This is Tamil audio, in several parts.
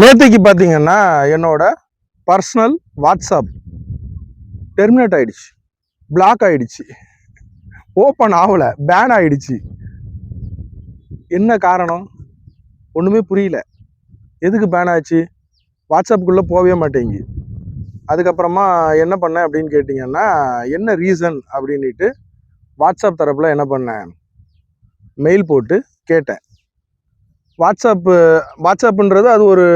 நேற்றுக்கு பார்த்தீங்கன்னா என்னோட பர்சனல் வாட்ஸ்அப் டெர்மினேட் ஆகிடுச்சு பிளாக் ஆகிடுச்சு ஓப்பன் ஆகலை. பேன் ஆகிடுச்சு என்ன காரணம்? ஒன்றுமே புரியல. எதுக்கு பேன் ஆச்சு? வாட்ஸ்அப்புக்குள்ளே போகவே மாட்டேங்கி அதுக்கப்புறமா என்ன பண்ணேன் அப்படின்னு கேட்டிங்கன்னா என்ன ரீசன் அப்படின்ட்டு வாட்ஸ்அப் தரப்பில் என்ன பண்ணேன்? மெயில் போட்டு கேட்டேன். வாட்ஸ்அப்பு வாட்ஸ்அப்புன்றது அது ஒரு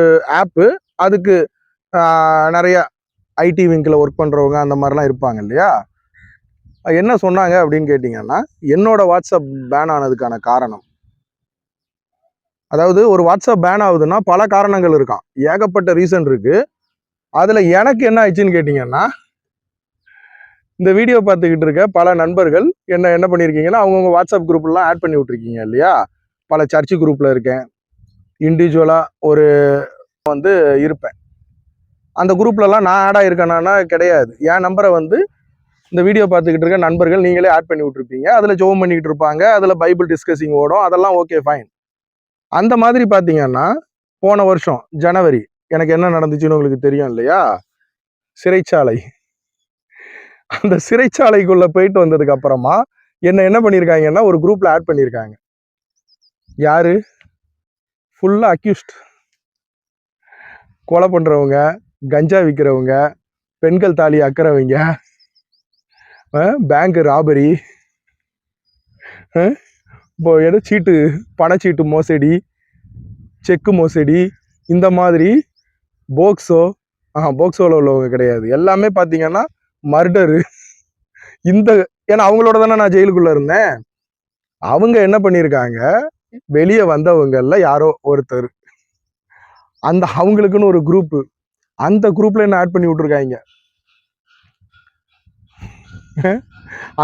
ஆப்பு. அதுக்கு நிறைய ஐடி விங்கில் ஒர்க் பண்ணுறவங்க அந்த மாதிரிலாம் இருப்பாங்க இல்லையா? என்ன சொன்னாங்க அப்படின்னு கேட்டிங்கன்னா என்னோடய வாட்ஸ்அப் பேன் ஆனதுக்கான காரணம். அதாவது ஒரு வாட்ஸ்அப் பேன் ஆகுதுன்னா பல காரணங்கள் இருக்கான் ஏகப்பட்ட ரீசன் இருக்குது அதில் எனக்கு என்ன ஆயிடுச்சுன்னு கேட்டிங்கன்னா இந்த வீடியோ பார்த்துக்கிட்டு இருக்க பல நண்பர்கள் என்ன என்ன பண்ணியிருக்கீங்கன்னா அவங்கவுங்க வாட்ஸ்அப் குரூப்லாம் ஆட் பண்ணி விட்ருக்கீங்க இல்லையா? பல சர்ச்சு குரூப்பில் இருக்கேன். இண்டிவிஜுவலாக ஒரு வந்து இருப்பேன். அந்த குரூப்லலாம் நான் ஆடாக ஆயிருக்கேனா கிடையாது. என் நம்பரை வந்து இந்த வீடியோ பார்த்துக்கிட்டு இருக்க நண்பர்கள் நீங்களே ஆட் பண்ணி விட்ருப்பீங்க அதில் ஜோம் பண்ணிக்கிட்டு இருப்பாங்க. அதில் பைபிள் டிஸ்கஸிங் ஓடும். அதெல்லாம் ஓகே ஃபைன் அந்த மாதிரி பார்த்தீங்கன்னா போன வருஷம் ஜனவரி எனக்கு என்ன நடந்துச்சுன்னு உங்களுக்கு தெரியும் இல்லையா? சிறைச்சாலை. அந்த சிறைச்சாலைக்குள்ளே போயிட்டு வந்ததுக்கு அப்புறமா என்ன என்ன பண்ணியிருக்காங்கன்னா ஒரு குரூப்பில் ஆட் பண்ணியிருக்காங்க யார்? ஃபுல்லாக அக்யூஸ்ட் கொலை பண்ணுறவங்க கஞ்சா விற்கிறவங்க பெண்கள் தாலி அக்கிறவங்க பேங்க் ராபரி இப்போ எதோ சீட்டு பணச்சீட்டு மோசடி செக்கு மோசடி இந்த மாதிரி போக்ஸோ ஆ போக்ஸோவில் உள்ளவங்க கிடையாது. எல்லாமே பார்த்தீங்கன்னா மர்டரு இந்த ஏன்னா அவங்களோட தானே நான் ஜெயிலுக்குள்ளே இருந்தேன். அவங்க என்ன பண்ணியிருக்காங்க வெளியே வந்தவங்கள்ல யாரோ ஒருத்தர். அந்த அவங்களுக்குன்னு ஒரு குரூப்பு அந்த குரூப்ல என்ன ஆட் பண்ணி விட்டுருக்காங்க?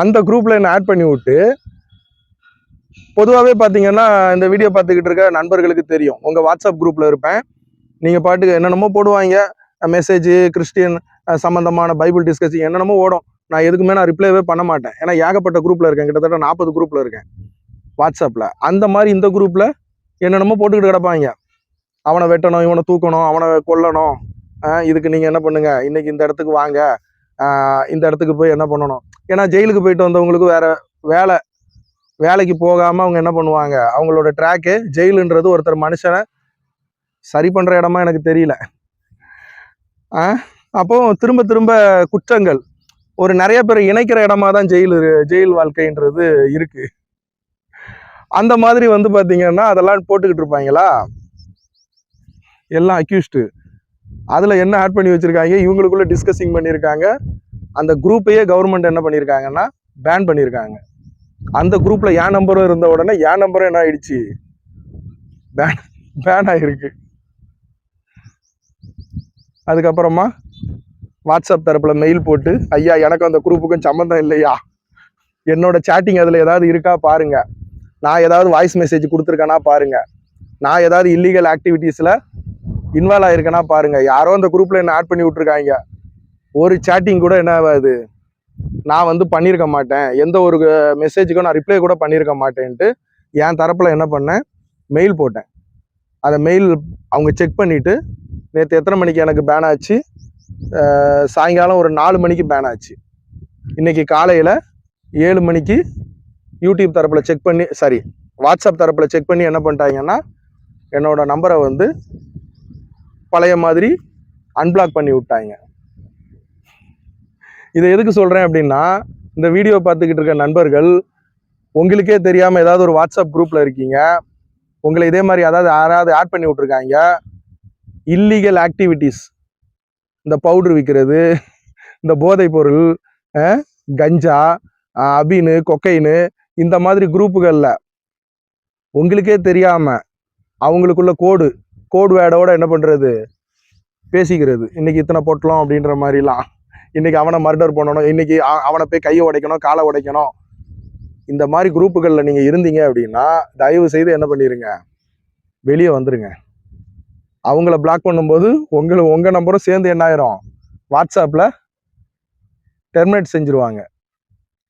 அந்த குரூப்ல என்ன ஆட் பண்ணி விட்டு பொதுவாகவே பார்த்தீங்கன்னா இந்த வீடியோ பார்த்துக்கிட்டு இருக்க நண்பர்களுக்கு தெரியும். உங்கள் வாட்ஸ்அப் குரூப்பில் இருப்பேன். நீங்கள் பாட்டுக்கு என்னென்னமோ போடுவாங்க. மெசேஜ் கிறிஸ்டியன் சம்மந்தமான பைபிள் டிஸ்கஷன் என்னென்னமோ ஓடும். நான் எதுக்குமே நான் ரிப்ளைவே பண்ண மாட்டேன். ஏன்னா ஏகப்பட்ட குரூப்பில் இருக்கேன். கிட்டத்தட்ட நாற்பது குரூப்பில் இருக்கேன். வாட்ஸ்அப்பில் அந்த மாதிரி இந்த குரூப்பில் என்னென்னமோ போட்டுக்கிட்டு கிடப்பாங்க. அவனை வெட்டணும் இவனை தூக்கணும் அவனை கொல்லணும். இதுக்கு நீங்கள் என்ன பண்ணுங்கள் இன்றைக்கி இந்த இடத்துக்கு வாங்க. இந்த இடத்துக்கு போய் என்ன பண்ணணும்? ஏன்னா ஜெயிலுக்கு போயிட்டு வந்தவங்களுக்கு வேறு வேலை. வேலைக்கு போகாமல் அவங்க என்ன பண்ணுவாங்க? அவங்களோட ட்ராக்கு ஜெயிலுன்றது ஒருத்தர் மனுஷனை சரி பண்ணுற இடமா எனக்கு தெரியல. ஆ அப்போ திரும்ப திரும்ப குற்றங்கள். ஒரு நிறைய பேர் இணைக்கிற இடமா தான் ஜெயில் இரு- ஜெயில் வாழ்க்கைன்றது இருக்குது அந்த மாதிரி வந்து பார்த்தீங்கன்னா அதெல்லாம் போட்டுக்கிட்டு இருப்பாங்களா? எல்லாம் அக்யூஸ்டு அதில் என்ன ஆட் பண்ணி வச்சுருக்காங்க? இவங்களுக்குள்ள டிஸ்கஸிங் பண்ணியிருக்காங்க. அந்த குரூப்பையே கவர்மெண்ட் என்ன பண்ணியிருக்காங்கன்னா பேன் பண்ணியிருக்காங்க. அந்த குரூப்பில் என் நம்பரும் இருந்த உடனே என் நம்பரும் என்ன ஆயிடுச்சு? பேன் பேன் ஆகிருக்கு அதுக்கப்புறமா வாட்ஸ்அப் தரப்பில் மெயில் போட்டு ஐயா எனக்கு அந்த குரூப்புக்கும் சம்மந்தம் இல்லையா? என்னோட சேட்டிங் அதில் ஏதாவது இருக்கா? பாருங்கள் நான் ஏதாவது வாய்ஸ் மெசேஜ் கொடுத்துருக்கேனா பாருங்கள் நான் ஏதாவது இல்லீகல் ஆக்டிவிட்டீஸில் இன்வால்வ் ஆகிருக்கேன்னா பாருங்கள் யாரோ அந்த குரூப்பில் என்ன ஆட் பண்ணி விட்ருக்காங்க ஒரு சேட்டிங் கூட என்ன ஆகாது. நான் வந்து பண்ணியிருக்க மாட்டேன். எந்த ஒரு மெசேஜுக்கும் நான் ரிப்ளை கூட பண்ணியிருக்க மாட்டேன்ட்டு என் தரப்பில் என்ன பண்ணேன்? மெயில் போட்டேன். அதை மெயில் அவங்க செக் பண்ணிவிட்டு நேற்று எத்தனை மணிக்கு எனக்கு பேன் ஆச்சு? சாயங்காலம் ஒரு நாலு மணிக்கு பேன் ஆச்சு. இன்றைக்கி காலையில் ஏழு மணிக்கு யூடியூப் தரப்பில் செக் பண்ணி சாரி வாட்ஸ்அப் தரப்பில் செக் பண்ணி என்ன பண்ணிட்டாங்கன்னா என்னோட நம்பரை வந்து பழைய மாதிரி அன்பிளாக் பண்ணி விட்டாங்க. இதை எதுக்கு சொல்கிறேன் அப்படின்னா இந்த வீடியோ பார்த்துக்கிட்டு இருக்க நண்பர்கள் உங்களுக்கே தெரியாமல் ஏதாவது ஒரு வாட்ஸ்அப் குரூப்பில் இருக்கீங்க உங்களை இதே மாதிரி அதாவது யாராவது ஆட் பண்ணி விட்ருக்காங்க இல்லீகல் ஆக்டிவிட்டீஸ் இந்த பவுடர் விற்கிறது இந்த போதைப் பொருள் கஞ்சா அபின்னு அபினு கொக்கைனு இந்த மாதிரி குரூப்புகளில் உங்களுக்கே தெரியாமல் அவங்களுக்குள்ள கோடு கோடு வேடோட என்ன பண்ணுறது பேசிக்கிறது. இன்னைக்கு இத்தனை போட்டலாம் அப்படின்ற மாதிரிலாம். இன்னைக்கு அவனை மர்டர் பண்ணணும். இன்னைக்கு அவனை போய் கையை உடைக்கணும் காலை உடைக்கணும். இந்த மாதிரி குரூப்புகளில் நீங்கள் இருந்தீங்க அப்படின்னா தயவு செய்து என்ன பண்ணிடுங்க வெளியே வந்துடுங்க அவங்கள பிளாக் பண்ணும்போது உங்களை உங்கள் நம்பரும் சேர்ந்து என்ன ஆயிரும்? வாட்ஸ்அப்பில் டெர்மினேட் செஞ்சுருவாங்க.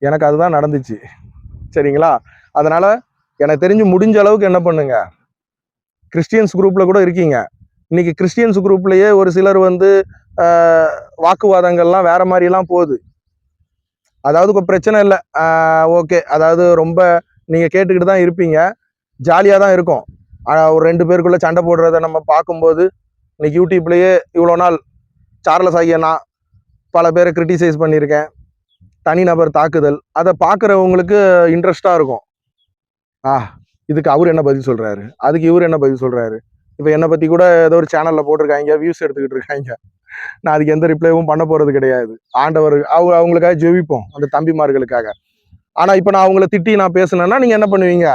எனக்கு அதுதான் நடந்துச்சு. சரிங்களா? அதனால் எனக்கு தெரிஞ்சு முடிஞ்ச அளவுக்கு என்ன பண்ணுங்க? கிறிஸ்டியன்ஸ் குரூப்பில் கூட இருக்கீங்க. இன்னைக்கு கிறிஸ்டியன்ஸ் குரூப்லேயே ஒரு சிலர் வந்து வாக்குவாதங்கள்லாம் வேற மாதிரிலாம் போகுது. அதாவது இப்போ பிரச்சனை இல்லை. ஓகே. அதாவது ரொம்ப நீங்கள் கேட்டுக்கிட்டு தான் இருப்பீங்க. ஜாலியாக தான் இருக்கும். ஒரு ரெண்டு பேருக்குள்ளே சண்டை போடுறத நம்ம பார்க்கும்போது இன்னைக்கு யூடியூப்லேயே இவ்வளோ நாள் சார்லஸ் ஆகிய நான் பல பேரை கிரிட்டிசைஸ் பண்ணியிருக்கேன். தனிநபர் தாக்குதல். அதை பார்க்குறவங்களுக்கு இன்ட்ரெஸ்டாக இருக்கும். ஆ இதுக்கு அவர் என்ன பதில் சொல்கிறாரு அதுக்கு இவர் என்ன பதில் சொல்கிறாரு இப்போ என்னை பற்றி கூட ஏதோ ஒரு சேனலில் போட்டிருக்காங்க வியூஸ் எடுத்துக்கிட்டு இருக்காங்க நான் அதுக்கு எந்த ரிப்ளைவும் பண்ண போகிறது கிடையாது. ஆண்டவர் அவங்க அவங்களுக்காக ஜெபிப்போம் அந்த தம்பிமார்களுக்காக. ஆனால் இப்போ நான் அவங்கள திட்டி நான் பேசுனேன்னா நீங்கள் என்ன பண்ணுவீங்க?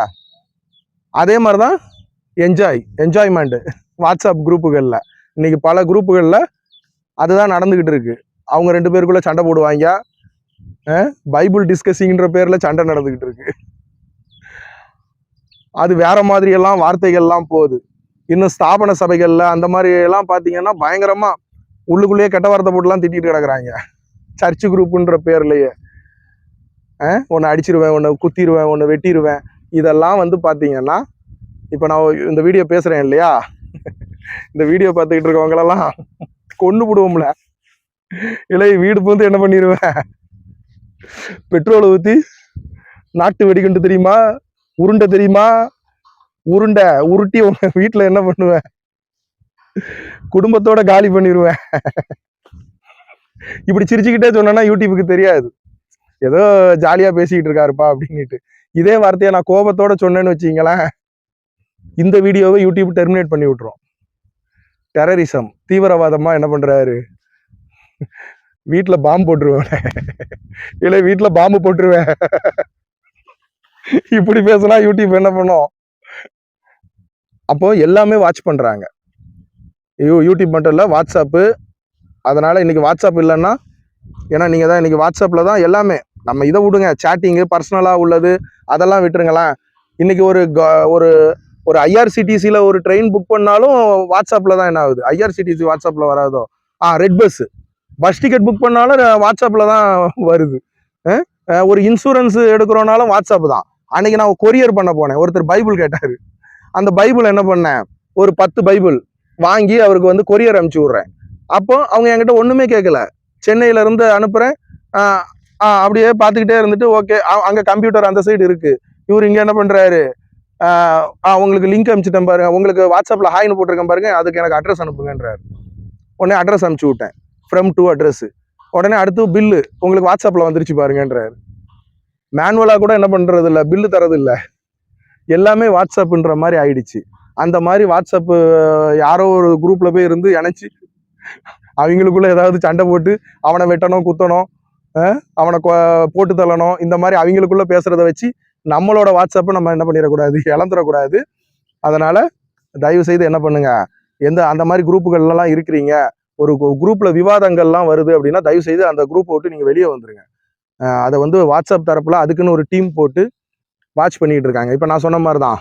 அதே மாதிரி தான் என்ஜாய் என்ஜாய்மெண்ட்டு வாட்ஸ்அப் குரூப்புகளில் இன்றைக்கி பல குரூப்புகளில் அதுதான் நடந்துக்கிட்டு இருக்குது அவங்க ரெண்டு பேருக்குள்ளே சண்டை போடுவாங்க. பைபிள் டிஸ்கஸிங்கிற பேரில் சண்டை நடந்துக்கிட்டு இருக்கு. அது வேற மாதிரியெல்லாம் வார்த்தைகள்லாம் போகுது. இன்னும் ஸ்தாபன சபைகளில் அந்த மாதிரி எல்லாம் பார்த்தீங்கன்னா பயங்கரமாக உள்ளுக்குள்ளேயே கெட்ட வார்த்தை போட்டுலாம் திட்டிகிட்டு கிடக்குறாங்க. சர்ச்சு குரூப்புன்ற பேர்லையே. ஒன்று அடிச்சிருவேன் ஒன்று குத்திடுவேன் ஒன்று வெட்டிடுவேன் இதெல்லாம் வந்து பார்த்தீங்கன்னா இப்போ நான் இந்த வீடியோ பேசுகிறேன் இல்லையா? இந்த வீடியோ பார்த்துக்கிட்டு இருக்கவங்களெல்லாம் கொண்டு விடுவோம்ல இல்லை வீடு பூந்து என்ன பண்ணிடுவேன் பெட்ரோலை ஊற்றி நாட்டு வெடிகுண்டு தெரியுமா? உருண்டை தெரியுமா? உருண்டை உருட்டி உங்க வீட்டில் என்ன பண்ணுவேன்? குடும்பத்தோட காலி பண்ணிடுவேன் இப்படி சிரிச்சுக்கிட்டே சொன்னேன்னா யூடியூபுக்கு தெரியாது. ஏதோ ஜாலியாக பேசிக்கிட்டு இருக்காருப்பா அப்படின்னுட்டு. இதே வார்த்தையை நான் கோபத்தோட சொன்னேன்னு வச்சிங்களேன் இந்த வீடியோவை யூடியூப் டெர்மினேட் பண்ணி விட்டுரும். டெரரிசம் தீவிரவாதமாக என்ன பண்ணுறாரு வீட்டில் பாம்பு போட்டுருவேன் இல்லை வீட்டில் பாம்பு போட்டுருவேன். இப்படி பேசினா யூடியூப் என்ன பண்ணும்? அப்போ எல்லாமே வாட்ச் பண்ணுறாங்க யூ யூடியூப் மட்டும் இல்லை வாட்ஸ்அப்பு. அதனால் இன்னைக்கு வாட்ஸ்அப் இல்லைன்னா ஏன்னா நீங்கள் தான் இன்றைக்கி வாட்ஸ்அப்பில் தான் எல்லாமே. நம்ம இதை விடுங்க சேட்டிங்கு பர்சனலாக உள்ளது அதெல்லாம் விட்டுருங்களேன். இன்றைக்கி ஒரு க- ஒரு ஒரு ஐஆர்சிடிசியில் ஒரு ட்ரெயின் புக் பண்ணாலும் வாட்ஸ்அப்பில் தான் என்ன ஆகுது? ஐஆர்சிடிசி வாட்ஸ்அப்பில் வராதோ? ஆ red bus bus ticket book பண்ணாலும் வாட்ஸ்அப்பில் தான் வருது. ஒரு இன்சூரன்ஸ் எடுக்கிறோனாலும் வாட்ஸ்அப் தான். அன்னைக்கு நான் கொரியர் பண்ண போனேன். ஒருத்தர் பைபிள் கேட்டார். அந்த பைபிள் என்ன பண்ணேன்? ஒரு பத்து பைபிள் வாங்கி அவருக்கு வந்து கொரியர் அனுப்பிச்சி விட்றேன். அப்போ அவங்க என்கிட்ட ஒன்றுமே கேட்கல சென்னையிலேருந்து அனுப்புகிறேன் அப்படியே பார்த்துக்கிட்டே இருந்துட்டு ஓகே அங்கே கம்ப்யூட்டர் அந்த சைடு இருக்குது இவர் இங்கே என்ன பண்ணுறாரு உங்களுக்கு லிங்க் அனுப்பிச்சிட்டேன் பாருங்க. உங்களுக்கு வாட்ஸ்அப்பில் ஹாய்னு போட்டிருக்கேன் பாருங்க. அதுக்கு எனக்கு அட்ரஸ் அனுப்புங்கன்றார். உடனே அட்ரஸ் அனுப்பிச்சி விட்டேன். ஃப்ரம் டூ அட்ரஸ் உடனே அடுத்து பில்லு உங்களுக்கு வாட்ஸ்அப்பில் வந்துருச்சு பாருங்கன்றாரு. மேனுவலாக கூட என்ன பண்ணுறது இல்லை பில்லு தரது இல்லை எல்லாமே வாட்ஸ்அப்புன்ற மாதிரி ஆயிடுச்சு. அந்த மாதிரி வாட்ஸ்அப்பு யாரோ ஒரு குரூப்பில் போய் இருந்து இணைச்சி அவங்களுக்குள்ள ஏதாவது சண்டை போட்டு அவனை வெட்டணும் குத்தணும் அவனை கொ- போட்டு தள்ளணும் இந்த மாதிரி அவங்களுக்குள்ள பேசுறத வச்சு நம்மளோட வாட்ஸ்அப்பை நம்ம என்ன பண்ணிடக்கூடாது? இழந்துடக்கூடாது. அதனால தயவு செய்து என்ன பண்ணுங்க. எந்த அந்த மாதிரி குரூப்புகள்லாம் இருக்கிறீங்க. ஒரு குரூப்பில் விவாதங்கள்லாம் வருது அப்படின்னா தயவு செய்து அந்த குரூப்பை விட்டு நீங்கள் வெளியே வந்துருங்க. அதை வந்து வாட்ஸ்அப் தரப்பில் அதுக்குன்னு ஒரு டீம் போட்டு வாட்ச் பண்ணிக்கிட்டு இருக்காங்க. இப்போ நான் சொன்ன மாதிரி தான்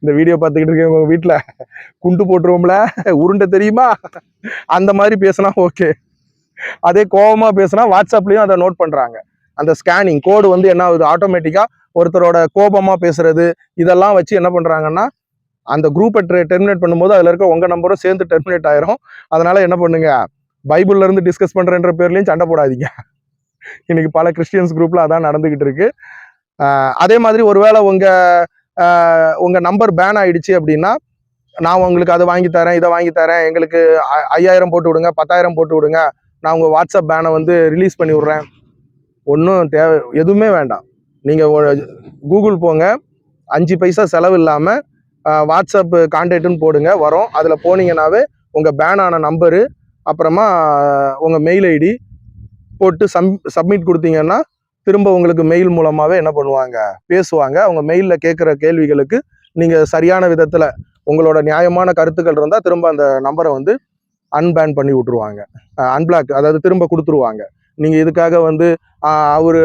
இந்த வீடியோ பார்த்துக்கிட்டு இருக்கேன் உங்க வீட்டில் குண்டு போட்டுருவோம்ல உருண்டை தெரியுமா? அந்த மாதிரி பேசினா ஓகே அதே கோபமாக பேசுனா வாட்ஸ்அப்லேயும் அதை நோட் பண்ணுறாங்க அந்த ஸ்கேனிங் கோடு வந்து என்ன ஆகுது? ஆட்டோமேட்டிக்காக ஒருத்தரோட கோபமாக பேசுறது இதெல்லாம் வச்சு என்ன பண்ணுறாங்கன்னா அந்த குரூப்பை டெர்மினேட் பண்ணும்போது அதில் இருக்க உங்கள் நம்பரும் சேர்ந்து டெர்மினேட் ஆயிரும். அதனால் என்ன பண்ணுங்க? பைபிள்ல இருந்து டிஸ்கஸ் பண்ணுறேன்ற பேர்லேயும் சண்டை போடாதீங்க. இன்னைக்கு பல கிறிஸ்டியன்ஸ் குரூப்பில் அதான் நடந்துகிட்டு இருக்கு. அதே மாதிரி ஒருவேளை உங்கள் உங்கள் நம்பர் பேன் ஆயிடுச்சு அப்படின்னா நான் உங்களுக்கு அதை வாங்கி தரேன் இதை வாங்கி தரேன் எங்களுக்கு ஐ- ஐயாயிரம் போட்டு விடுங்க பத்தாயிரம் போட்டு விடுங்க நான் உங்கள் வாட்ஸ்அப் பேனை வந்து ரிலீஸ் பண்ணி விட்றேன். ஒன்றும் தேவை எதுவுமே வேண்டாம். நீங்கள் கூகுள் போங்க அஞ்சு பைசா செலவு இல்லாமல் வாட்ஸ்அப்பு கான்டாக்ட்னு போடுங்க. வரோம். அதில் போனீங்கன்னாவே உங்கள் பேன் ஆன நம்பரு அப்புறமா உங்கள் மெயில் ஐடி போட்டு சம் சப்மிட் கொடுத்தீங்கன்னா திரும்ப உங்களுக்கு மெயில் மூலமாகவே என்ன பண்ணுவாங்க? பேசுவாங்க. அவங்க மெயிலில் கேட்குற கேள்விகளுக்கு நீங்கள் சரியான விதத்தில் உங்களோட நியாயமான கருத்துக்கள் இருந்தால் திரும்ப அந்த நம்பரை வந்து அன்பேன் பண்ணி விட்டுருவாங்க. அன்பிளாக் அதாவது திரும்ப கொடுத்துருவாங்க. நீங்கள் இதுக்காக வந்து அவர்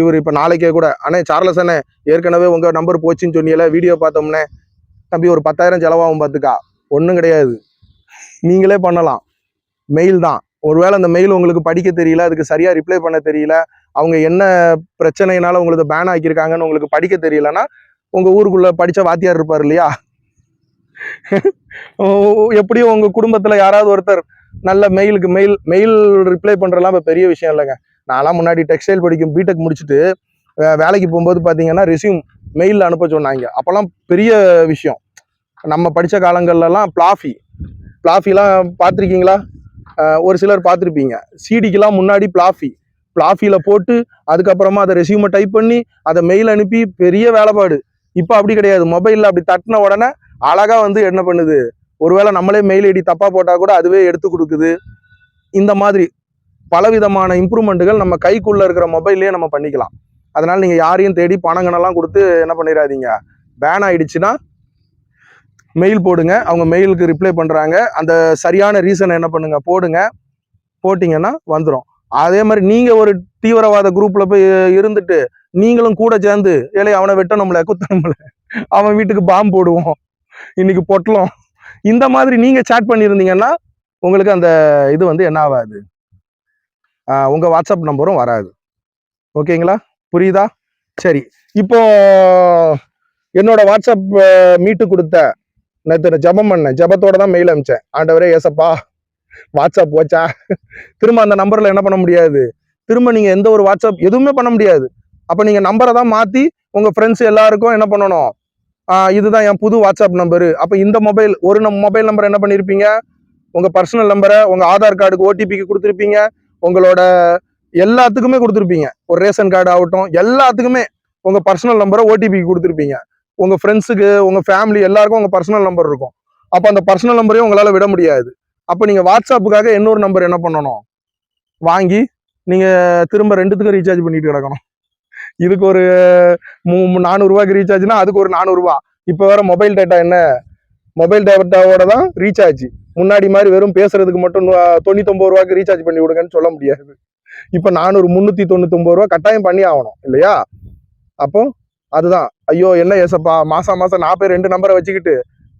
இவர் இப்போ நாளைக்கே கூட அண்ணே சார்லஸ் அண்ணே ஏற்கனவே உங்கள் நம்பர் போச்சுன்னு சொன்னீங்களே வீடியோ பார்த்தோம்னே தம்பி ஒரு பத்தாயிரம் செலவாகும் பார்த்துக்கா. ஒன்றும் கிடையாது. நீங்களே பண்ணலாம். மெயில் தான். ஒருவேளை அந்த மெயில் உங்களுக்கு படிக்க தெரியல அதுக்கு சரியாக ரிப்ளை பண்ண தெரியல அவங்க என்ன பிரச்சனைனால உங்களுக்கு பேன் ஆக்கியிருக்காங்கன்னு உங்களுக்கு படிக்க தெரியலன்னா உங்கள் ஊருக்குள்ளே படித்த வாத்தியார் இருப்பார் இல்லையா? எப்படியும் உங்கள் குடும்பத்தில் யாராவது ஒருத்தர் நல்ல மெயிலுக்கு மெயில் மெயில் ரிப்ளை பண்ணுறலாம் இப்போ பெரிய விஷயம் இல்லைங்க. நான்லாம் முன்னாடி டெக்ஸ்டைல் படிக்கும் பிடெக் முடிச்சுட்டு வேலைக்கு போகும்போது பார்த்தீங்கன்னா ரெஸ்யூம் மெயிலில் அனுப்ப சொன்னாங்க. அப்போல்லாம் பெரிய விஷயம். நம்ம படித்த காலங்கள்லலாம் பிளாஃபி பிளாஃபிலாம் பார்த்துருக்கீங்களா? ஒரு சிலர் பார்த்துருப்பீங்க. சிடிக்கெலாம் முன்னாடி பிளாஃபி பிளாஃபியில் போட்டு அதுக்கப்புறமா அதை ரெஸ்யூமை டைப் பண்ணி அதை மெயில் அனுப்பி பெரிய வேலைப்பாடு. இப்போ அப்படி கிடையாது. மொபைலில் அப்படி தட்டின உடனே அழகாக வந்து என்ன பண்ணுது? ஒருவேளை நம்மளே மெயில் ஐடி தப்பாக போட்டால் கூட அதுவே எடுத்து கொடுக்குது. இந்த மாதிரி பலவிதமான இம்ப்ரூவ்மெண்ட்டுகள் நம்ம கைக்குள்ளே இருக்கிற மொபைல்லையே நம்ம பண்ணிக்கலாம். அதனால் நீங்கள் யாரையும் தேடி பணங்கணெல்லாம் கொடுத்து என்ன பண்ணிடாதீங்க பேன் ஆயிடுச்சுன்னா மெயில் போடுங்க. அவங்க மெயிலுக்கு ரிப்ளை பண்ணுறாங்க அந்த சரியான ரீசனை என்ன பண்ணுங்க? போடுங்க. போட்டிங்கன்னா வந்துடும் அதே மாதிரி நீங்கள் ஒரு தீவிரவாத குரூப்பில் போய் இருந்துட்டு நீங்களும் கூட சேர்ந்து ஏழை அவனை வெட்டணும்ல குத்தணும்ல? அவன் வீட்டுக்கு பாம்பு போடுவோம். இன்னைக்கு பொட்டலம். இந்த மாதிரி நீங்கள் சேட் பண்ணியிருந்தீங்கன்னா உங்களுக்கு அந்த இது வந்து என்ன ஆகாது. உங்கள் வாட்ஸ்அப் நம்பரும் வராது. ஓகேங்களா? புரியுதா? சரி. இப்போ என்னோட வாட்ஸ்அப் மீட்டு கொடுத்த நேற்று ஜபம் பண்ணேன். ஜபத்தோட தான் மெயில் அமிச்சேன் ஆண்டவரே ஏசப்பா வாட்ஸ்அப் வச்சா திரும்ப அந்த நம்பரில் என்ன பண்ண முடியாது? திரும்ப நீங்கள் எந்த ஒரு வாட்ஸ்அப் எதுவுமே பண்ண முடியாது. அப்போ நீங்கள் நம்பரை தான் மாற்றி உங்கள் ஃப்ரெண்ட்ஸ் எல்லாருக்கும் என்ன பண்ணணும்? இதுதான் என் புது வாட்ஸ்அப் நம்பரு அப்போ இந்த மொபைல் ஒரு நம் மொபைல் நம்பர் என்ன பண்ணியிருப்பீங்க உங்கள் பர்சனல் நம்பரை உங்கள் ஆதார் கார்டுக்கு ஓடிபிக்கு கொடுத்துருப்பீங்க. உங்களோட எல்லாத்துக்குமே கொடுத்துருப்பீங்க. ஒரு ரேஷன் கார்டு ஆகட்டும் எல்லாத்துக்குமே உங்கள் பர்சனல் நம்பரை ஓடிபிக்கு கொடுத்துருப்பீங்க. உங்கள் ஃப்ரெண்ட்ஸுக்கு உங்கள் ஃபேமிலி எல்லாருக்கும் உங்கள் பர்சனல் நம்பர் இருக்கும். அப்போ அந்த பர்சனல் நம்பரையும் உங்களால் விட முடியாது. அப்போ நீங்கள் வாட்ஸ்அப்புக்காக இன்னொரு நம்பர் என்ன பண்ணணும்? வாங்கி நீங்கள் திரும்ப ரெண்டுத்துக்கும் ரீசார்ஜ் பண்ணிட்டு கிடக்கணும். இதுக்கு ஒரு மூ நானூறுரூவாய்க்கு ரீசார்ஜ்னா அதுக்கு ஒரு நானூறுரூவா இப்போ வேற மொபைல் டேட்டா என்ன? மொபைல் டேட்டாவோட தான் ரீசார்ஜ் முன்னாடி மாதிரி வெறும் பேசுறதுக்கு மட்டும் தொண்ணூத்தொம்பது ரூபாய்க்கு ரீசார்ஜ் பண்ணி விடுங்கன்னு சொல்ல முடியாது. இப்போ நானூறு முந்நூற்றி தொண்ணூத்தொம்பது ரூபா கட்டாயம் பண்ணி ஆகணும் இல்லையா? அப்போ அதுதான். ஐயோ என்ன ஏசப்பா மாசம் மாசம் நான் பேர் ரெண்டு நம்பரை வச்சுக்கிட்டு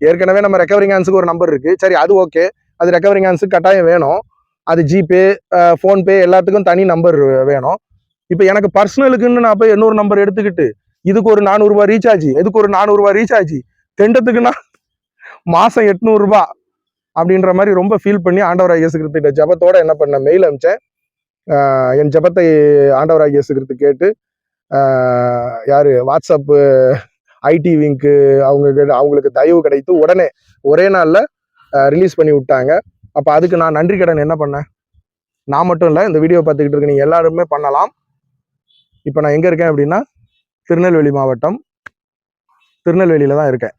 ஏற்கனவே நம்ம ரெக்கவரிங் ஹேண்ட்ஸுக்கு ஒரு நம்பர் இருக்குது சரி அது ஓகே அது ரெக்கவரிங் ஹேண்ட்ஸுக்கு கட்டாயம் வேணும். அது ஜிபே ஃபோன்பே எல்லாத்துக்கும் தனி நம்பர் வேணும். இப்போ எனக்கு பர்சனலுக்குன்னு நான் போய் இன்னொரு நம்பர் எடுத்துக்கிட்டு இதுக்கு ஒரு நானூறுரூவா ரீசார்ஜ் இதுக்கு ஒரு நானூறுரூவா ரீசார்ஜ் தெண்டத்துக்குன்னா மாதம் எட்நூறுரூபா அப்படின்ற மாதிரி ரொம்ப ஃபீல் பண்ணி ஆண்டவர் ஐயசு கிருத்திட்ட ஜபத்தோட என்ன பண்ண மெயில் அனுப்பிச்சேன். என் ஜபத்தை ஆண்டவராக இயேசுகிறது கேட்டு யார் வாட்ஸ்அப்பு ஐடி விங்க்கு அவங்க கிட்ட- அவங்களுக்கு தயவு கிடைத்து உடனே ஒரே நாளில் ரிலீஸ் பண்ணி விட்டாங்க. அப்போ அதுக்கு நான் நன்றி கடன் என்ன பண்ணேன்? நான் மட்டும் இல்லை இந்த வீடியோ பார்த்துக்கிட்டு இருக்க நீங்கள் எல்லாருமே பண்ணலாம். இப்போ நான் எங்கே இருக்கேன் அப்படின்னா திருநெல்வேலி மாவட்டம். திருநெல்வேலியில் தான் இருக்கேன்.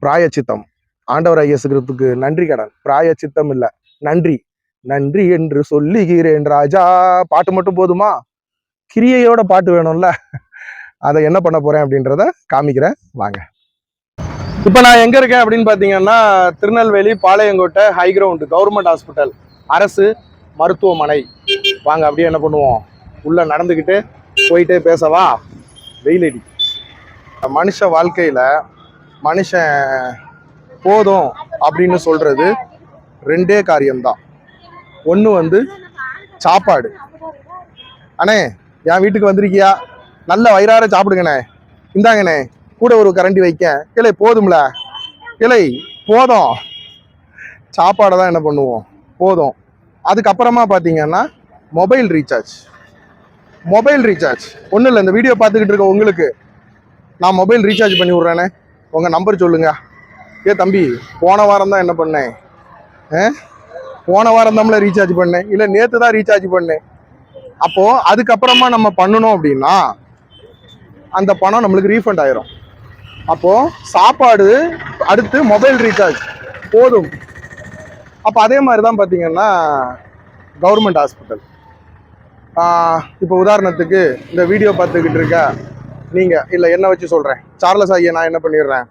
பிராயச்சித்தம். ஆண்டவர் ஐயசுகிறதுக்கு நன்றி கடன். பிராயச்சித்தம் இல்லை நன்றி. நன்றி என்று சொல்லுகிறேன் ராஜா. பாட்டு மட்டும் போதுமா? கிரியையோட பாட்டு வேணும்ல. அதை என்ன பண்ண போறேன் அப்படின்றத காமிக்கிறேன். வாங்க. இப்போ நான் எங்க இருக்கேன் அப்படின்னு பார்த்தீங்கன்னா Tirunelveli Palayamkottai high ground government hospital அரசு மருத்துவமனை. வாங்க அப்படியே என்ன பண்ணுவோம்? உள்ள நடந்துக்கிட்டு போயிட்டே பேசவா? வெயிலடி மனுஷ வாழ்க்கையில மனுஷன் போதும் அப்படின்னு சொல்றது ரெண்டே காரியம்தான். ஒன்று வந்து சாப்பாடு. அண்ணே என் வீட்டுக்கு வந்திருக்கியா? நல்ல வயிறார சாப்பிடுங்கண்ணே. இந்தாங்கண்ணே கூட ஒரு கரண்டி வைக்க கிளை போதும்ல? கிளை போதும். சாப்பாடை தான் என்ன பண்ணுவோம்? போதும். அதுக்கப்புறமா பார்த்தீங்கன்னா மொபைல் ரீசார்ஜ் மொபைல் ரீசார்ஜ் ஒன்றும் இல்லை இந்த வீடியோ பார்த்துக்கிட்டு இருக்க உங்களுக்கு. நான் மொபைல் ரீசார்ஜ் பண்ணி விட்றேனே உங்கள் நம்பர் சொல்லுங்க. ஏ தம்பி போன வாரம் தான் என்ன பண்ணேன்? ஆ? போன வாரம் தான்ல ரீசார்ஜ் பண்ணேன். இல்லை நேற்று தான் ரீசார்ஜ் பண்ணேன். அப்போது அதுக்கப்புறமா நம்ம பண்ணணும் அப்படின்னா அந்த பணம் நம்மளுக்கு ரீஃபண்ட் ஆயிரும். அப்போது சாப்பாடு அடுத்து மொபைல் ரீசார்ஜ் போதும். அப்போ அதே மாதிரி தான் பார்த்தீங்கன்னா கவர்மெண்ட் ஹாஸ்பிட்டல் இப்போ உதாரணத்துக்கு இந்த வீடியோ பார்த்துக்கிட்டு இருக்க நீங்கள் இல்லை என்ன வச்சு சொல்கிறேன் சார்லஸ் ஐயா நான் என்ன பண்ணிடுறேன்?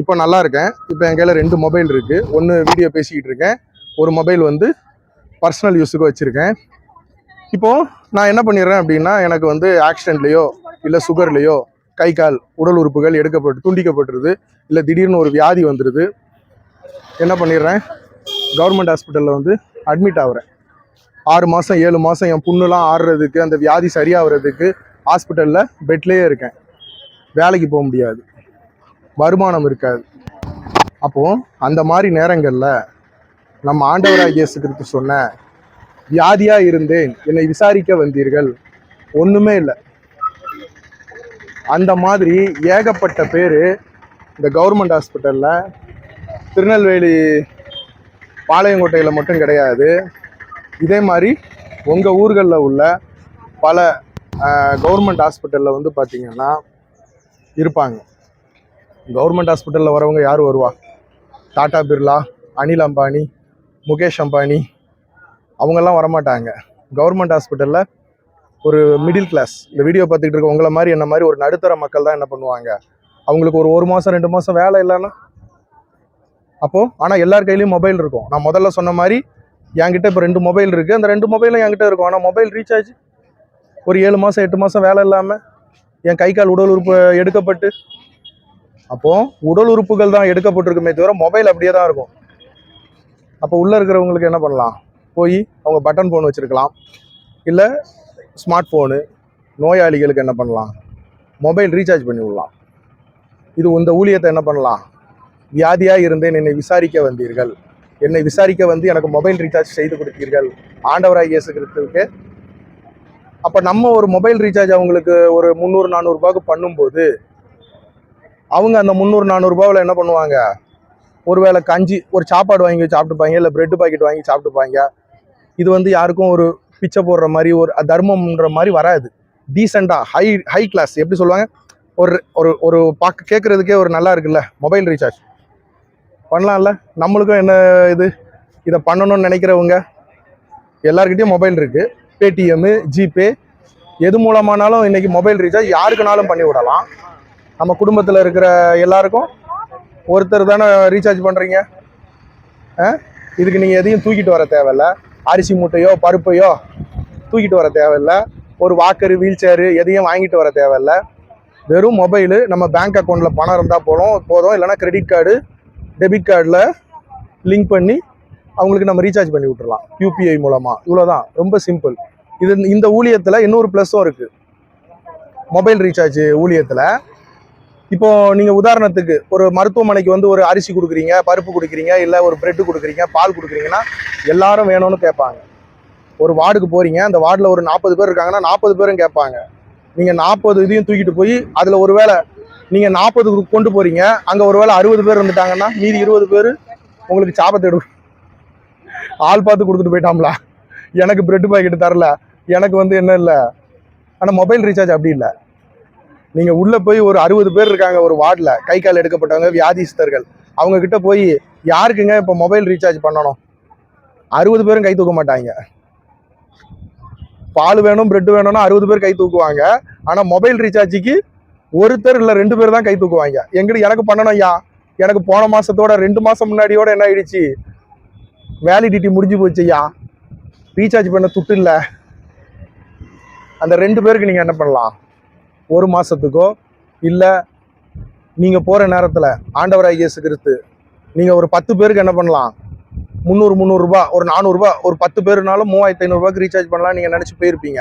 இப்போ நல்லா இருக்கேன். இப்போ என் கையில் ரெண்டு மொபைல் இருக்குது ஒன்று வீடியோ பேசிக்கிட்டு இருக்கேன். ஒரு மொபைல் வந்து பர்சனல் யூஸுக்கு வச்சுருக்கேன். இப்போது நான் என்ன பண்ணிடுறேன் அப்படின்னா எனக்கு வந்து ஆக்சிடென்ட்லேயோ இல்லை சுகர்லேயோ கை கால் உடல் உறுப்புகள் எடுக்கப்பட்டு துண்டிக்கப்பட்டுருது இல்லை திடீர்னு ஒரு வியாதி வந்துடுது என்ன பண்ணிடுறேன்? கவர்மெண்ட் ஹாஸ்பிட்டலில் வந்து அட்மிட் ஆகுறேன். ஆறு மாதம் ஏழு மாதம் என் புண்ணுலாம் ஆடுறதுக்கு அந்த வியாதி சரியாகிறதுக்கு ஹாஸ்பிட்டலில் பெட்லேயே இருக்கேன். வேலைக்கு போக முடியாது. வருமானம் இருக்காது. அப்போது அந்த மாதிரி நேரங்களில் நம்ம ஆண்டவராக இயேசு கிறிஸ்து சொன்ன வியாதியா இருந்தேன் என்னை விசாரிக்க வந்தீர்கள். ஒண்ணுமே இல்லை. அந்த மாதிரி ஏகப்பட்ட பேர் இந்த கவர்மெண்ட் ஹாஸ்பிட்டலில் திருநெல்வேலி பாளையங்கோட்டையில் மட்டும் கிடையாது. இதே மாதிரி உங்கள் ஊர்களில் உள்ள பல கவர்மெண்ட் ஹாஸ்பிட்டலில் வந்து பார்த்திங்கன்னா இருப்பாங்க. கவர்மெண்ட் ஹாஸ்பிட்டலில் வரவங்க யார் வருவா? டாடா பிர்லா அனில் அம்பானி முகேஷ் அம்பானி அவங்கெல்லாம் வரமாட்டாங்க. கவர்மெண்ட் ஹாஸ்பிட்டலில் ஒரு மிடில் கிளாஸ் இந்த வீடியோ பார்த்துக்கிட்டு இருக்க உங்களை மாதிரி என்ன மாதிரி ஒரு நடுத்தர மக்கள் தான் என்ன பண்ணுவாங்க. அவங்களுக்கு ஒரு ஒரு மாதம் ரெண்டு மாதம் வேலை இல்லைன்னா அப்போது ஆனால் எல்லார் கையிலையும் மொபைல் இருக்கும். நான் முதல்ல சொன்ன மாதிரி என்கிட்ட இப்போ ரெண்டு மொபைல் இருக்குது அந்த ரெண்டு மொபைலும் என்கிட்ட இருக்கும். ஆனால் மொபைல் ரீசார்ஜ் ஒரு ஏழு மாதம் எட்டு மாதம் வேலை இல்லாமல் என் கை கால் உடல் உறுப்பு எடுக்கப்பட்டு அப்போது உடல் உறுப்புகள் தான் எடுக்கப்பட்டிருக்குமே தவிர மொபைல் அப்படியே தான் இருக்கும். அப்போ உள்ளே இருக்கிறவங்களுக்கு என்ன பண்ணலாம்? போய் அவங்க பட்டன் ஃபோன் வச்சுருக்கலாம். இல்லை ஸ்மார்ட் ஃபோனு நோயாளிகளுக்கு என்ன பண்ணலாம்? மொபைல் ரீசார்ஜ் பண்ணி விடலாம். இது இந்த ஊழியத்தை என்ன பண்ணலாம்? வியாதியாக இருந்தேன் என்னை விசாரிக்க வந்தீர்கள். என்னை விசாரிக்க வந்து எனக்கு மொபைல் ரீசார்ஜ் செய்து கொடுத்தீர்கள். ஆண்டவராக இயேசு கிறிஸ்துவுக்கு. அப்போ நம்ம ஒரு மொபைல் ரீசார்ஜ் அவங்களுக்கு ஒரு முந்நூறு நானூறுரூபாவுக்கு பண்ணும்போது அவங்க அந்த முந்நூறு நானூறுபாவில் என்ன பண்ணுவாங்க? ஒருவேளை கஞ்சி ஒரு சாப்பாடு வாங்கி சாப்பிட்டுப்பாங்க இல்லை பிரெட் பாக்கெட் வாங்கி சாப்பிட்டுப்பாங்க. இது வந்து யாருக்கும் ஒரு பிச்சை போடுற மாதிரி ஒரு தர்மம்ன்ற மாதிரி வராது. டீசெண்டாக ஹை ஹை கிளாஸ் எப்படி சொல்லுவாங்க? ஒரு ஒரு ஒரு பார்க்க கேட்குறதுக்கே ஒரு நல்லா இருக்குல்ல மொபைல் ரீசார்ஜ் பண்ணலாம்ல? நம்மளுக்கும் என்ன இது? இதை பண்ணணும்னு நினைக்கிறவங்க எல்லாருக்கிட்டையும் மொபைல் இருக்குது பேடிஎம்மு ஜிபே எது மூலமானாலும் இன்னைக்கு மொபைல் ரீசார்ஜ் யாருக்குனாலும் பண்ணி விடலாம். நம்ம குடும்பத்தில் இருக்கிற எல்லாருக்கும் ஒருத்தர் தானே ரீசார்ஜ் பண்ணுறீங்க இதுக்கு நீங்கள் எதையும் தூக்கிட்டு வர தேவையில்ல. அரிசி மூட்டையோ பருப்பையோ தூக்கிட்டு வர தேவையில்ல. ஒரு வாக்கரு வீல் சேரு எதையும் வாங்கிட்டு வர தேவையில்ல. வெறும் மொபைலு நம்ம பேங்க் அக்கௌண்ட்டில் பணம் இருந்தால் போதும் போதும். இல்லைன்னா கிரெடிட் கார்டு டெபிட் கார்டில் லிங்க் பண்ணி அவங்களுக்கு நம்ம ரீசார்ஜ் பண்ணி விட்டுறலாம். யூபிஐ மூலமாக இவ்வளோதான் ரொம்ப சிம்பிள் இது இந்த ஊழியத்தில் இன்னொரு ப்ளஸ்ஸும் இருக்குது மொபைல் ரீசார்ஜ் ஊழியத்தில். இப்போ நீங்கள் உதாரணத்துக்கு ஒரு மருத்துவமனைக்கு வந்து ஒரு அரிசி கொடுக்குறீங்க பருப்பு கொடுக்குறீங்க இல்லை ஒரு பிரெட்டு கொடுக்குறீங்க பால் கொடுக்குறீங்கன்னா எல்லாரும் வேணும்னு கேட்பாங்க. ஒரு வார்டுக்கு போகிறீங்க அந்த வார்டில் ஒரு நாற்பது பேர் இருக்காங்கன்னா நாற்பது பேரும் கேட்பாங்க. நீங்கள் நாற்பது இதையும் தூக்கிட்டு போய் அதில் ஒருவேளை நீங்கள் நாற்பது கொண்டு போகிறீங்க அங்கே ஒருவேளை அறுபது பேர் இருந்துட்டாங்கன்னா மீதி இருபது பேர் உங்களுக்கு சாபத்தை எடு ஆள் பார்த்து கொடுத்துட்டு போயிட்டாங்களா எனக்கு பிரெட் பாக்கெட் தரல. எனக்கு வந்து என்ன இல்லை. ஆனால் மொபைல் ரீசார்ஜ் அப்படி இல்லை. நீங்கள் உள்ளே போய் ஒரு அறுபது பேர் இருக்காங்க ஒரு வார்டில் கை கால் எடுக்கப்பட்டவங்க வியாதிஸ்தர்கள். அவங்க கிட்ட போய் யாருக்குங்க இப்போ மொபைல் ரீசார்ஜ் பண்ணணும்? அறுபது பேரும் கை தூக்க மாட்டாங்க. பால் வேணும் பிரெட் வேணும்னா அறுபது பேர் கை தூக்குவாங்க. ஆனால் மொபைல் ரீசார்ஜுக்கு ஒருத்தர் இல்லை ரெண்டு பேர் தான் கை தூக்குவாங்க. எங்கிட்ட எனக்கு பண்ணணும் ஐயா? எனக்கு போன மாசத்தோட ரெண்டு மாசம் முன்னாடியோட என்ன ஆயிடுச்சு? வேலிடிட்டி முடிஞ்சு போச்சு ஐயா. ரீசார்ஜ் பண்ண துட்டு இல்லை. அந்த ரெண்டு பேருக்கு நீங்கள் என்ன பண்ணலாம்? ஒரு மாதத்துக்கோ இல்லை நீங்கள் போகிற நேரத்தில் ஆண்டவராக இயேசு கிறிஸ்து நீங்கள் ஒரு பத்து பேருக்கு என்ன பண்ணலாம்? முந்நூறு முந்நூறுரூபா ஒரு நானூறுரூபா ஒரு பத்து பேருனாலும் மூவாயிரத்தி ஐநூறுரூபாய்க்கு ரீசார்ஜ் பண்ணலாம் நீங்கள் நினச்சி போயிருப்பீங்க.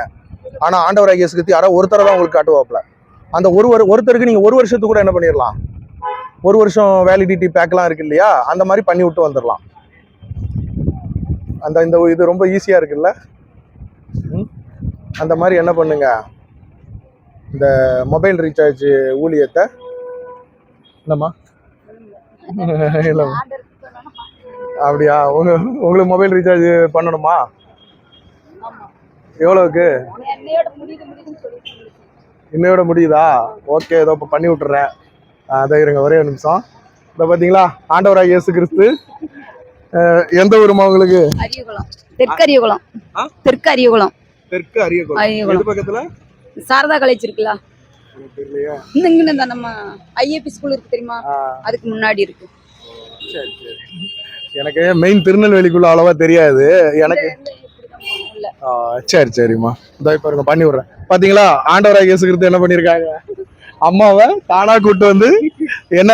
ஆனால் ஆண்டவராக இயேசு கிறிஸ்து யாரோ ஒருத்தரை தான் உங்களுக்கு காட்டுவாப்புல. அந்த ஒரு ஒரு ஒருத்தருக்கு நீங்கள் ஒரு வருஷத்துக்கு கூட என்ன பண்ணிடலாம் ஒரு வருஷம் வேலிடிட்டி பேக்லாம் இருக்கு இல்லையா? அந்த மாதிரி பண்ணி விட்டு வந்துடலாம் அந்த இந்த இது ரொம்ப ஈஸியாக இருக்குல்ல? ம்? அந்த மாதிரி என்ன பண்ணுங்கள் இந்த மொபைல் ரீசார்ஜ் ஊழியத்தை என்னம்மா? இல்லைம்மா. அப்படியா? உங்க உங்களுக்கு மொபைல் ரீசார்ஜ் பண்ணணுமா? சொல்லிட்டு இன்னையோட முடியுதா? ஓகே ஏதோ இப்போ பண்ணி விட்டுறேன். அதோ இருங்க ஒரே நிமிஷம். இப்போ பார்த்தீங்களா ஆண்டவராக இயேசு கிறிஸ்து எந்த ஊருமா உங்களுக்கு? தெற்கு அரியகுளம்? தெற்கு அரியகுளம். தெற்கு அரியகுளம். அரியகுளம். பக்கத்துல? சாரதா காலேஜ் இருக்குல்ல? இங்க இந்த நம்ம ஐஏபி ஸ்கூல் இருக்கு தெரியுமா? அதுக்கு முன்னாடி இருக்கு. சரி சரி. எனக்கு மெயின் திருநெல்வேலிக்குள்ள அவ்வளவா தெரியாது. எனக்கு சரி சரிம்மா. இதோ இப்போ இருங்க பண்ணி விட்றேன். பாத்தீங்களா? ஆண்டவராக இயேசு கிறிஸ்து என்ன பண்ணியிருக்காங்க? அம்மாவை தானா கூட்டு வந்து என்ன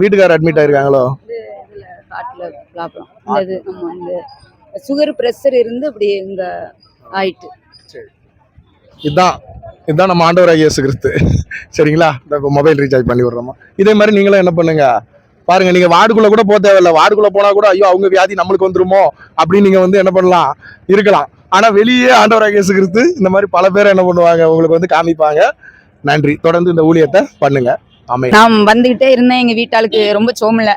வீட்டுக்காரர் அட்மிட் ஆயிருக்காங்களோ? சுகர் பிரஷர் இருந்து அப்படி இங்க ஆயிட்டு. இதுதான் இதுதான் நம்ம ஆண்டவராக இயேசு கிறிஸ்து சரிங்களா? இப்போ மொபைல் ரீசார்ஜ் பண்ணி விடுறோமா? இதே மாதிரி நீங்களும் என்ன பண்ணுங்க? பாருங்க நீங்க வார்டுக்குள்ள கூட போக தேவையில்ல. வார்டுக்குள்ள போனா கூட ஐயோ அவங்க வியாதி நம்மளுக்கு வந்துருமோ? அப்படின்னு நீங்க வந்து என்ன பண்ணலாம்? இருக்கலாம். ஆனா வெளியே ஆண்டவராக இயேசு கிறிஸ்து இந்த மாதிரி பல பேர் என்ன பண்ணுவாங்க? உங்களுக்கு வந்து காமிப்பாங்க நன்றி. தொடர்ந்து இந்த ஊழியத்தை பண்ணுங்க. ஆமென். நான் வந்துகிட்டே இருந்தேன். எங்க வீட்டாளுக்கு ரொம்ப சோமில்லை.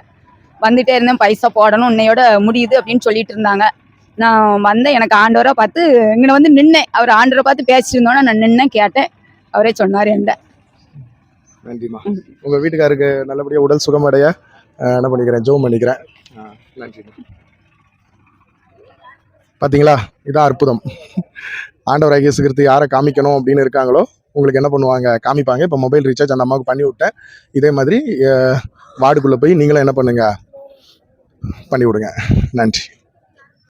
வந்துட்டே இருந்தேன். பைசா போடணும். உன்னையோட முடியுது அப்படின்னு சொல்லிட்டு இருந்தாங்க. நான் வந்தேன். எனக்கு ஆண்டவராக பார்த்து இங்கே வந்து நின்னேன். அவர் ஆண்டவரை பார்த்து பேசிட்டு நான் நின்னேன் கேட்டேன். அவரே சொன்னார் என்கிட்ட. நன்றிம்மா. உங்க வீட்டுக்காருக்கு நல்லபடியாக உடல் சுகமடைய என்ன பண்ணிக்கிறேன்? ஜோம் பண்ணிக்கிறேன். அஹ், நன்றி பாத்தீங்களா? இதான் அற்புதம். ஆண்டவர் இயேசு கிருத்து யாரை காமிக்கணும் அப்படின்னு இருக்காங்களோ உங்களுக்கு என்ன பண்ணுவாங்க? காமிப்பாங்க. இப்போ மொபைல் ரீசார்ஜ் அந்த அம்மாவுக்கு பண்ணி விட்டேன். இதே மாதிரி வார்டுக்குள்ளே போய் நீங்களும் என்ன பண்ணுங்க? பண்ணி விடுங்க. நன்றி.